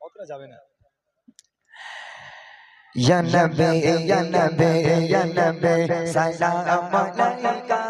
অতটা যাবে না salam alaika.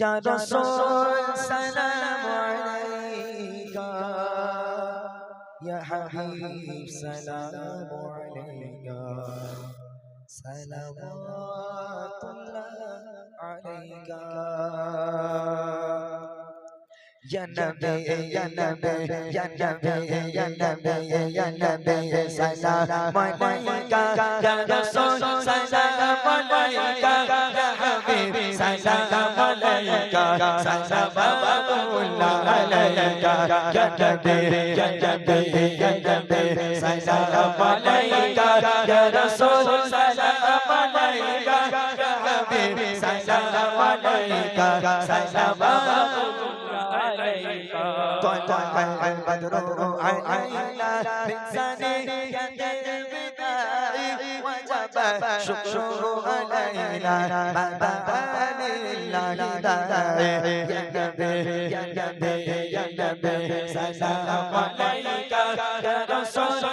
Ya Rasul, salam alaika. Ya Habib, salam alaika. Salawatullah alaika. Salam طلع البدر علينا من ثنية البداء وجب الشكر علينا ما بدا لله داعي يا نبي يا نبي يا نبي سلام عليك يا رسول سلام عليك يا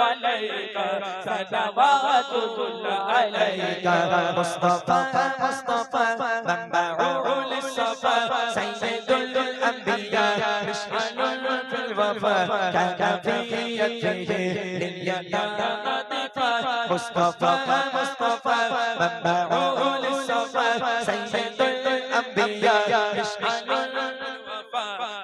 عليك صلوات الله عليك مصطفى مصطفى منبع للصفا سيد الأنبياء مشعل في الوفا كان في يده لليتامى نظيفا مصطفى مصطفى منبع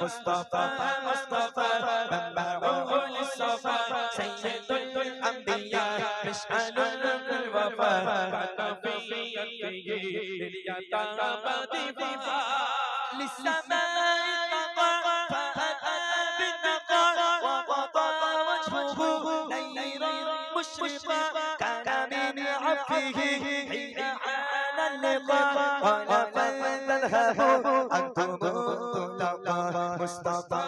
مصطفى مصطفى منبع للصفا سيد الأنبياء يشعل في الوفا في يده اليتامى للسماء طغى فأتى بالنقى وغطى وجهه نيرا مشرقا كان من عفه حين حان اللقاء فلتذهب أنتم طلقا مصطفى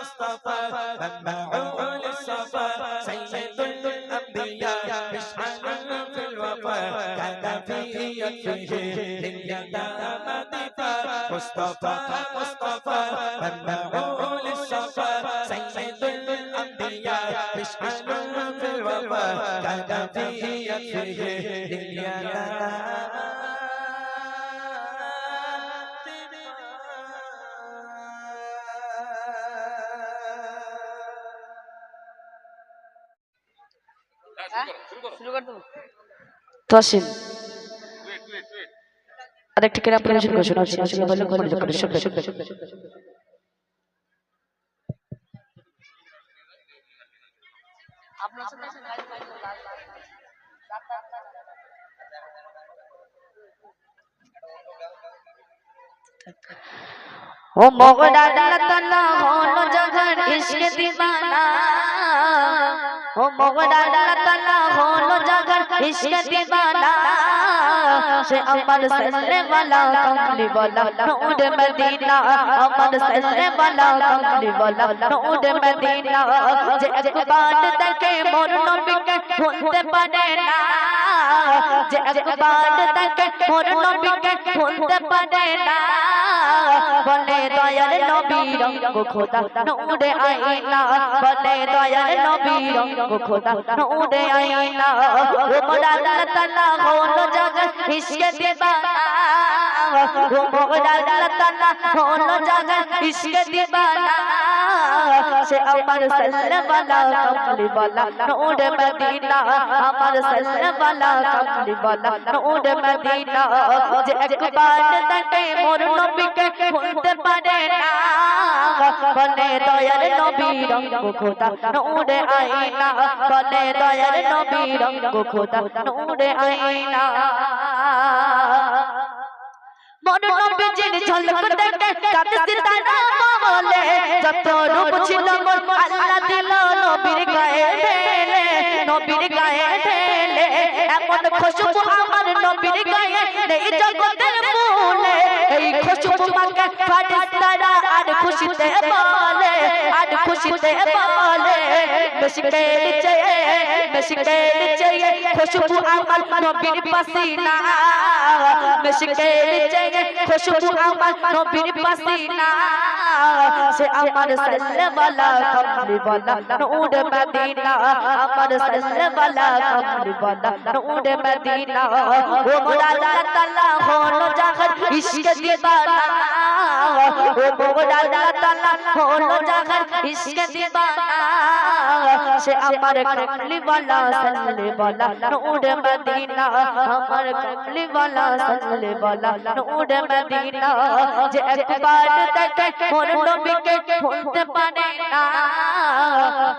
مصطفى منبع للصفا سيد الأنبياء يشعل في الوفا كان في يده لليتامى دفاع مصطفى مصطفى منبع للصفا سيد الأنبياء يشعل في الوفا كان في يده لليتامى পরিবেশন করে শুনবে শুনবে ও মগডা আল্লাহ তাআলা হলো জগর ইশক দিবানা ও ও মোগরা আল্লাহ তাআলা হলো জাগার ইশক দিবানা সে আমার সাল্লে वाला কমলি वाला নূর মদিনা আমার সাল্লে वाला কমলি वाला নূর মদিনা যে একবার দেখে মোর নবীকে ভুলতে পারে না যে একবার দেখে মোর নবীকে ভুলতে পারে না বলে দয়ার নবী রঙ্গ খোদা, নূরে আইনা বলে দয়ার নবী রঙ্গ খোদা, নূরে আইনা ও মোরা আল্লাহ তাআলা হলো জাগার ইশকে দিবানা ও মোরা আল্লাহ তাআলা হলো জাগার ইশকে দিবানা সে আমার সালবালা কমলি বালা নূর মদিনা, আমার সালবালা কমলি বালা নূর মদিনা, যে একবার তাকে মোর নবীকে ভুলতে পারে না। বলে দয়ার নবী রঙ খোদা, নূর আইনা বলে দয়ার নবী রঙ খোদা, নূর আইনা মন নবীজির ঝলক দেখে কাদ সিতারা বলে, যত রূপ ছিল মোর, আল্লাহ দিল নবীর গায়ে ঢেলে, নবীর গায়ে ঢেলে। এমন খুশবু আমার নবীর গায়ে জগতের তোমাকে ফারিস্তারা আর খুশিতে বলে, আর খুশিতে বলে। মুশকিল চেয়ে মুশকিল চেয়ে খুশবু আমার নবীর পাসিনা। মুশকিল চেয়ে খুশবু আমার নবীর পাসিনা। সে আমার সাল্লামালা কামলিওয়ালা নূর মদিনা। আমার সাল্লামালা কামলিওয়ালা নূর মদিনা। ও মোরা আল্লাহ তাআলা হলো জাগার ইশক দিবানা ও মোরা আল্লাহ তাআলা হলো জাগার ইশক দিবানা সে আমার কমলি वाला সাল্লে वाला নূর মদিনা আমার কমলি वाला সাল্লে वाला নূর মদিনা যে একবার দেখে মোর নবীকে ভুলতে পারে না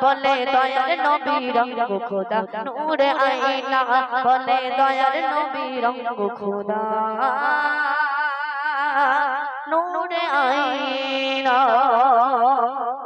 বলে দয়ার নবী রঙ্গ খোদা নূরে আইনা বলে দয়ার নবী রঙ্গ খোদা núi ơi đó